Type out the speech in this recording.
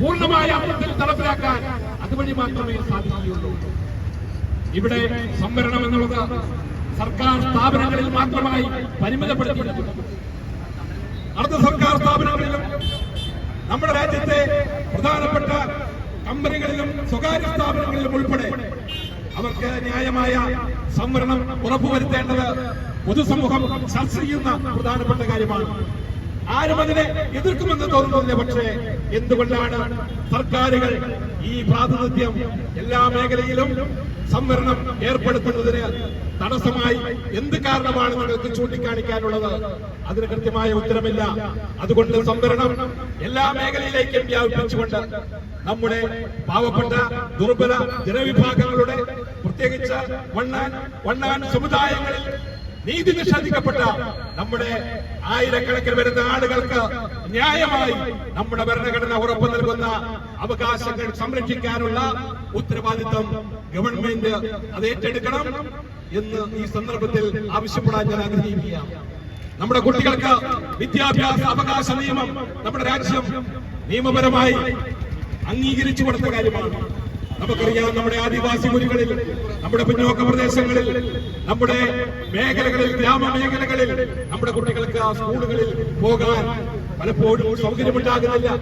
പൂർണമായ അർത്ഥത്തിൽ നടപ്പിലാക്കാൻ അതുവഴി മാത്രമേ സാധിക്കുകയുള്ളൂ. ഇവിടെ സംവരണം എന്നുള്ളത് സർക്കാർ സ്ഥാപനങ്ങളിൽ മാത്രമായി പരിമിതപ്പെടുത്തിയിരിക്കുന്നു അർദ്ധ സർക്കാർ സ്ഥാപനങ്ങളിലും നമ്മുടെ രാജ്യത്തെ പ്രധാനപ്പെട്ട കമ്പനികളിലും സ്വകാര്യ സ്ഥാപനങ്ങളിലും ഉൾപ്പെടെ അവർക്ക് ന്യായമായ സംവരണം ഉറപ്പുവരുത്തേണ്ടത് പൊതുസമൂഹം ചർച്ച ചെയ്യുന്ന പ്രധാനപ്പെട്ട കാര്യമാണ്. ആരും അതിനെ എതിർക്കുമെന്ന് തോന്നുന്നില്ല പക്ഷേ എന്തുകൊണ്ടാണ് സർക്കാരുകൾ ഈ പ്രാതിനിധ്യം എല്ലാ മേഖലയിലും സംവരണം ഏർപ്പെടുത്തുന്നതിന് തടസ്സമായി? എന്ത് കാരണമാണ് നിങ്ങൾക്ക് ചൂണ്ടിക്കാണിക്കാനുള്ളത്? അതിന് കൃത്യമായ ഉത്തരമില്ല. അതുകൊണ്ട് സംവരണം എല്ലാ മേഖലയിലേക്കും വ്യാപിപ്പിച്ചുകൊണ്ട് നമ്മുടെ പാവപ്പെട്ട ദുർബല ജനവിഭാഗങ്ങളുടെ സമുദായങ്ങളിൽ നീതി നിഷേധിക്കപ്പെട്ട നമ്മുടെ ആയിരക്കണക്കിന് വരുന്ന ആളുകൾക്ക് ന്യായമായി നമ്മുടെ ഭരണഘടന ഉറപ്പു നൽകുന്ന അവകാശങ്ങൾ സംരക്ഷിക്കാനുള്ള ഉത്തരവാദിത്വം ഗവൺമെന്റ് അത് ഏറ്റെടുക്കണം എന്ന് ഈ സന്ദർഭത്തിൽ ആവശ്യപ്പെടാൻ ഞാൻ ആഗ്രഹിക്കുകയാണ്. നമ്മുടെ കുട്ടികൾക്ക് വിദ്യാഭ്യാസ അവകാശ നിയമം നമ്മുടെ രാജ്യം നിയമപരമായി അംഗീകരിച്ചു കൊടുത്ത കാര്യമാണ്. നമുക്കറിയാം നമ്മുടെ ആദിവാസി മുറികളിൽ നമ്മുടെ പിന്നോക്ക പ്രദേശങ്ങളിൽ നമ്മുടെ മേഖലകളിൽ ഗ്രാമ മേഖലകളിൽ നമ്മുടെ കുട്ടികൾക്ക് സ്കൂളുകളിൽ പോകാൻ പലപ്പോഴും സൗകര്യമുണ്ടാകുന്നില്ല.